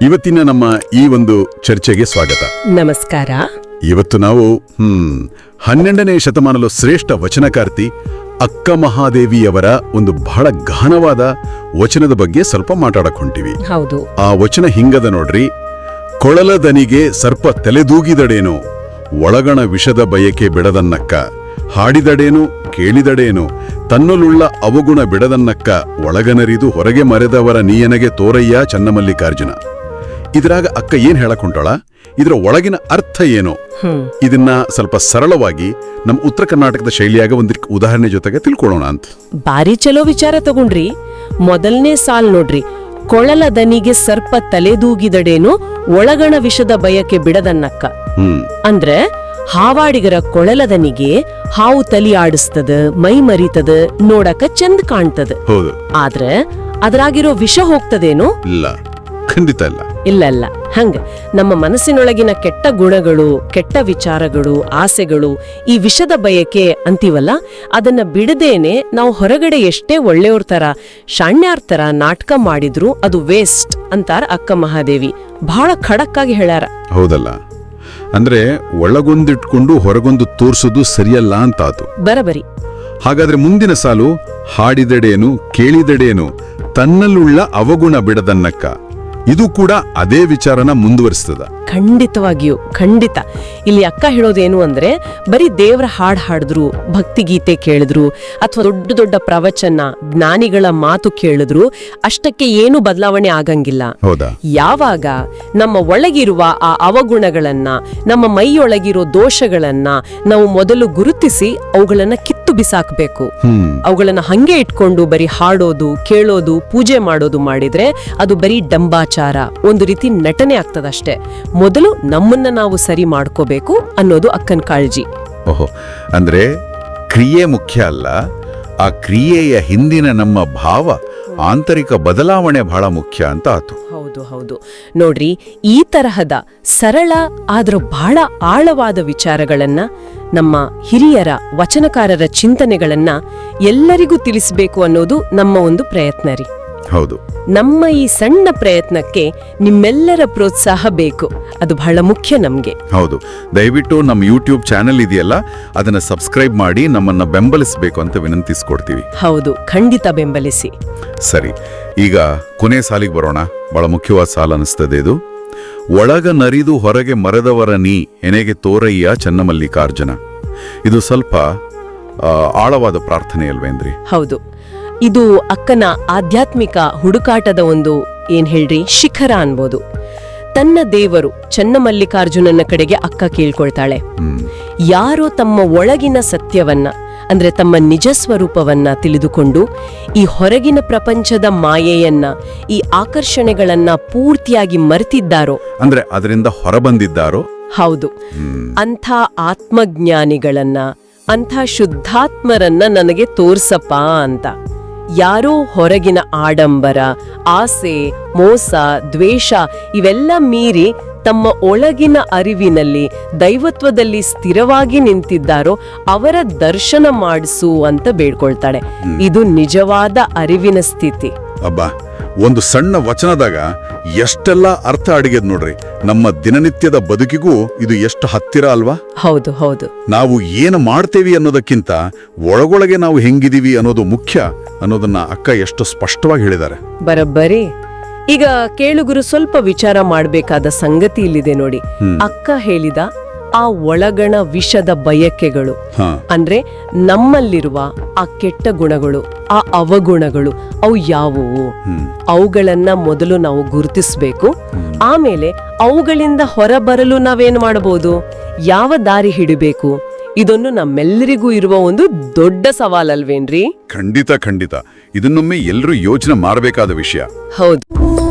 ಇವತ್ತಿನ ನಮ್ಮ ಈ ಒಂದು ಚರ್ಚೆಗೆ ಸ್ವಾಗತ. ನಮಸ್ಕಾರ. ಇವತ್ತು ನಾವು ಹ್ಮ್ ಹನ್ನೆರಡನೇ ಶತಮಾನದ ಶ್ರೇಷ್ಠ ವಚನಕಾರ್ತಿ ಅಕ್ಕ ಮಹಾದೇವಿಯವರ ಒಂದು ಬಹಳ ಗಹನವಾದ ವಚನದ ಬಗ್ಗೆ ಸ್ವಲ್ಪ ಮಾತಾಡಕ್ ಹೊಂಟಿವಿ ಹೌದು. ಆ ವಚನ ಹಿಂಗದ ನೋಡ್ರಿ ಕೊಳಲದನಿಗೆ ಸರ್ಪ ತಲೆದೂಗಿದಡೇನು ಒಳಗಣ ವಿಷದ ಬಯಕೆ ಬಿಡದನ್ನಕ್ಕ ಹಾಡಿದಡೇನು ಕೇಳಿದಡೇನು ತನ್ನಲುಳ್ಳ ಅವಗುಣ ಬಿಡದನ್ನಕ್ಕ ಒಳಗನರಿದು ಹೊರಗೆ ಮರೆದವರ ನೀಯನಗೆ ತೋರಯ್ಯ ಚನ್ನಮಲ್ಲಿಕಾರ್ಜುನ. ಇದ್ರಾಗ ಅಕ್ಕ ಏನ್ ಹೇಳಕ್ ಹೊಂಟಾಳ? ಇದರ ಒಳಗಿನ ಅರ್ಥ ಏನು? ಇದನ್ನ ಸ್ವಲ್ಪ ಸರಳವಾಗಿ ನಮ್ಮ ಉತ್ತರ ಕರ್ನಾಟಕದ ಶೈಲಿಯಾಗ ಒಂದ್ ಉದಾಹರಣೆ ಜೊತೆಗೆ ತಿಳ್ಕೊಳ್ಳೋಣ ಅಂತ. ಬಾರಿ ಚಲೋ ವಿಚಾರ ತಗೊಂಡ್ರಿ. ಮೊದಲನೇ ಸಾಲ್ ನೋಡ್ರಿ. ಕೊಳಲ ದನಿಗೆ ಸರ್ಪ ತಲೆದೂಗಿದಡೇನು ಒಳಗಣ ವಿಷದ ಬಯಕೆ ಬಿಡದನ್ನಕ್ಕ. ಹ್ಮ್. ಅಂದ್ರೆ ಹಾವಾಡಿಗರ ಕೊಳಲದನಿಗೆ ಹಾವು ತಲಿ ಆಡಿಸ್ತದ ಮೈ ಮರಿತದ ನೋಡಕ ಚಂದ ಕಾಣ್ತದ. ಆದ್ರೆ ಅದ್ರಾಗಿರೋ ವಿಷ ಹೋಗ್ತದೇನು? ಇಲ್ಲ. ಖಂಡಿತ ಇಲ್ಲ. ಇಲ್ಲ ಇಲ್ಲ. ಹಂಗ ನಮ್ಮ ಮನಸ್ಸಿನೊಳಗಿನ ಕೆಟ್ಟ ಗುಣಗಳು ಕೆಟ್ಟ ವಿಚಾರಗಳು ಆಸೆಗಳು ಈ ವಿಷದ ಬಯಕೆ ಅಂತೀವಲ್ಲ ಅದನ್ನ ಬಿಡದೇನೆ ನಾವು ಹೊರಗಡೆ ಎಷ್ಟೇ ಒಳ್ಳೆಯವ್ರ ತರ ಶಾಣ್ಯಾರ್ ತರ ನಾಟಕ ಮಾಡಿದ್ರು ಅದು ವೇಸ್ಟ್ ಅಂತಾರ ಅಕ್ಕ ಮಹಾದೇವಿ. ಬಹಳ ಖಡಕ್ಕಾಗಿ ಹೇಳ್ಯಾರ. ಹೌದಲ್ಲ. ಅಂದ್ರೆ ಒಳಗೊಂದಿಟ್ಕೊಂಡು ಹೊರಗೊಂದು ತೋರ್ಸೋದು ಸರಿಯಲ್ಲ ಅಂತಾತು. ಬರಬರಿ. ಹಾಗಾದ್ರೆ ಮುಂದಿನ ಸಾಲು ಹಾಡಿದಡೇನು ಕೇಳಿದಡೇನು ತನ್ನಲ್ಲುಳ್ಳ ಅವಗುಣ ಬಿಡದನ್ನಕ್ಕ. ಇದು ಕೂಡ ಅದೇ ವಿಚಾರನ ಮುಂದುವರಿಸ್ತದ. ಖಂಡಿತವಾಗಿಯೂ ಖಂಡಿತ. ಇಲ್ಲಿ ಅಕ್ಕ ಹೇಳೋದೇನು ಅಂದ್ರೆ ಬರೀ ದೇವರ ಹಾಡ್ ಹಾಡಿದ್ರು ಭಕ್ತಿಗೀತೆ ಕೇಳಿದ್ರು ಅಥವಾ ದೊಡ್ಡ ದೊಡ್ಡ ಪ್ರವಚನ ಜ್ಞಾನಿಗಳ ಮಾತು ಕೇಳಿದ್ರು ಅಷ್ಟಕ್ಕೆ ಏನು ಬದಲಾವಣೆ ಆಗಂಗಿಲ್ಲ. ಹೌದಾ? ಯಾವಾಗ ನಮ್ಮ ಒಳಗಿರುವ ಆ ಅವಗುಣಗಳನ್ನ ನಮ್ಮ ಮೈಯೊಳಗಿರೋ ದೋಷಗಳನ್ನ ನಾವು ಮೊದಲು ಗುರುತಿಸಿ ಅವುಗಳನ್ನ ಕಿತ್ತು ಬಿಸಾಕ್ಬೇಕು. ಅವುಗಳನ್ನ ಹಂಗೆ ಇಟ್ಕೊಂಡು ಬರೀ ಹಾಡೋದು ಕೇಳೋದು ಪೂಜೆ ಮಾಡೋದು ಮಾಡಿದ್ರೆ ಅದು ಬರೀ ಡಂಬಾಚಾರ. ಒಂದು ರೀತಿ ನಟನೆ ಆಗ್ತದಷ್ಟೇ ಮೊದಲು ನಮ್ಮನ್ನ ನಾವು ಸರಿ ಮಾಡ್ಕೋಬೇಕು ಅನ್ನೋದು ಅಕ್ಕನ ಕಾಳಜಿ. ಓಹೋ. ಅಂದ್ರೆ ಕ್ರಿಯೆ ಮುಖ್ಯ ಅಲ್ಲ ಆ ಕ್ರಿಯೆಯ ಹಿಂದಿನ ನಮ್ಮ ಭಾವ ಆಂತರಿಕ ಬದಲಾವಣೆ ಬಹಳ ಮುಖ್ಯ ಅಂತ ಆತು. ಹೌದು ಹೌದು. ನೋಡ್ರಿ, ಈ ತರಹದ ಸರಳ ಆದರೂ ಬಹಳ ಆಳವಾದ ವಿಚಾರಗಳನ್ನು ನಮ್ಮ ಹಿರಿಯರ ವಚನಕಾರರ ಚಿಂತನೆಗಳನ್ನು ಎಲ್ಲರಿಗೂ ತಿಳಿಸಬೇಕು ಅನ್ನೋದು ನಮ್ಮ ಒಂದು ಪ್ರಯತ್ನ ರೀ. ಹೌದು. ನಮ್ಮ ಈ ಸಣ್ಣ ಪ್ರಯತ್ನಕ್ಕೆ ನಿಮ್ಮೆಲ್ಲರ ಪ್ರೋತ್ಸಾಹ ಬೇಕು. ಅದು ಬಹಳ ಮುಖ್ಯ ನಮಗೆ. ಹೌದು. ದಯವಿಟ್ಟು ನಮ್ಮ ಯೂಟ್ಯೂಬ್ ಚಾನೆಲ್ ಇದೆಯಲ್ಲ ಅದನ್ನ ಸಬ್ಸ್ಕ್ರೈಬ್ ಮಾಡಿ ನಮ್ಮನ್ನ ಬೆಂಬಲಿಸಬೇಕು ಅಂತ ವಿನಂತಿಸ್ಕೊಡ್ತೀವಿ. ಹೌದು ಖಂಡಿತ ಬೆಂಬಲಿಸಿ. ಸರಿ ಈಗ ಕೊನೆ ಸಾಲಿಗೆ ಬರೋಣ. ಬಹಳ ಮುಖ್ಯವಾದ ಸಾಲ ಅನಿಸ್ತದೆ ಇದು. ಒಳಗ ನರಿದು ಹೊರಗೆ ಮರೆದವರ ನೀ ಎನೆಗೆ ತೋರಯ್ಯ ಚನ್ನಮಲ್ಲಿಕಾರ್ಜುನ. ಇದು ಸ್ವಲ್ಪ ಆ, ಆಳವಾದ ಪ್ರಾರ್ಥನೆ ಅಲ್ವೇಂದ್ರಿ ಹೌದು. ಇದು ಅಕ್ಕನ ಆಧ್ಯಾತ್ಮಿಕ ಹುಡುಕಾಟದ ಒಂದು ಏನ್ ಹೇಳ್ರಿ ಶಿಖರ ಅನ್ಬೋದು. ತನ್ನ ದೇವರು ಚನ್ನಮಲ್ಲಿಕಾರ್ಜುನನ ಕಡೆಗೆ ಅಕ್ಕ ಕೇಳ್ಕೊಳ್ತಾಳೆ. ಯಾರು ತಮ್ಮ ಒಳಗಿನ ಸತ್ಯವನ್ನ ಅಂದ್ರೆ ತಮ್ಮ ನಿಜ ಸ್ವರೂಪವನ್ನ ತಿಳಿದುಕೊಂಡು ಈ ಹೊರಗಿನ ಪ್ರಪಂಚದ ಮಾಯೆಯನ್ನ ಈ ಆಕರ್ಷಣೆಗಳನ್ನ ಪೂರ್ತಿಯಾಗಿ ಮರೆತಿದ್ದಾರೋ? ಅಂದ್ರೆ ಅದರಿಂದ ಹೊರಬಂದಿದ್ದಾರೋ? ಹೌದು. ಅಂಥ ಆತ್ಮಜ್ಞಾನಿಗಳನ್ನ ಅಂಥ ಶುದ್ಧಾತ್ಮರನ್ನ ನನಗೆ ತೋರ್ಸಪ್ಪ ಅಂತ. ಯಾರೋ ಹೊರಗಿನ ಆಡಂಬರ ಆಸೆ ಮೋಸ ದ್ವೇಷ ಇವೆಲ್ಲ ಮೀರಿ ತಮ್ಮ ಒಳಗಿನ ಅರಿವಿನಲ್ಲಿ ದೈವತ್ವದಲ್ಲಿ ಸ್ಥಿರವಾಗಿ ನಿಂತಿದ್ದಾರೋ ಅವರ ದರ್ಶನ ಮಾಡಿಸು ಅಂತ ಬೇಡ್ಕೊಳ್ತಾಳೆ. ಇದು ನಿಜವಾದ ಅರಿವಿನ ಸ್ಥಿತಿ. ಅಬ್ಬಾ ಒಂದು ಸಣ್ಣ ವಚನದಾಗ ಎಷ್ಟೆಲ್ಲ ಅರ್ಥ ಅಡಿಗೆದ್ ನೋಡ್ರಿ. ನಮ್ಮ ದಿನನಿತ್ಯದ ಬದುಕಿಗೂ ಇದು ಎಷ್ಟು ಹತ್ತಿರ ಅಲ್ವಾ? ಹೌದು ಹೌದು. ನಾವು ಏನು ಮಾಡ್ತೇವಿ ಅನ್ನೋದಕ್ಕಿಂತ ಒಳಗೊಳಗೆ ನಾವು ಹೆಂಗಿದೀವಿ ಅನ್ನೋದು ಮುಖ್ಯ ಅನ್ನೋದನ್ನ ಅಕ್ಕ ಎಷ್ಟು ಸ್ಪಷ್ಟವಾಗಿ ಹೇಳಿದ್ದಾರೆ. ಬರಬ್ಬರಿ. ಈಗ ಕೇಳುಗರು ಸ್ವಲ್ಪ ವಿಚಾರ ಮಾಡಬೇಕಾದ ಸಂಗತಿ ಇಲ್ಲಿದೆ ನೋಡಿ. ಅಕ್ಕ ಹೇಳಿದ ಆ ಒಳಗಣ ವಿಷದ ಬಯಕೆಗಳು. ಹಾ. ಅಂದ್ರೆ ನಮ್ಮಲ್ಲಿರುವ ಆ ಕೆಟ್ಟ ಗುಣಗಳು. ಆ ಅವಗುಣಗಳು ಅವು ಯಾವುವು? ಅವುಗಳನ್ನ ಮೊದಲು ನಾವು ಗುರುತಿಸಬೇಕು. ಆಮೇಲೆ ಅವುಗಳಿಂದ ಹೊರಬರಲು ನಾವೇನ್ ಮಾಡಬಹುದು? ಯಾವ ದಾರಿ ಹಿಡಬೇಕು? ಇದೊಂದು ನಮ್ಮೆಲ್ಲರಿಗೂ ಇರುವ ಒಂದು ದೊಡ್ಡ ಸವಾಲಲ್ವೇನ್ರಿ? ಖಂಡಿತ ಖಂಡಿತ. ಇದನ್ನೊಮ್ಮೆ ಎಲ್ಲರೂ ಯೋಚನೆ ಮಾಡಬೇಕಾದ ವಿಷಯ. ಹೌದು.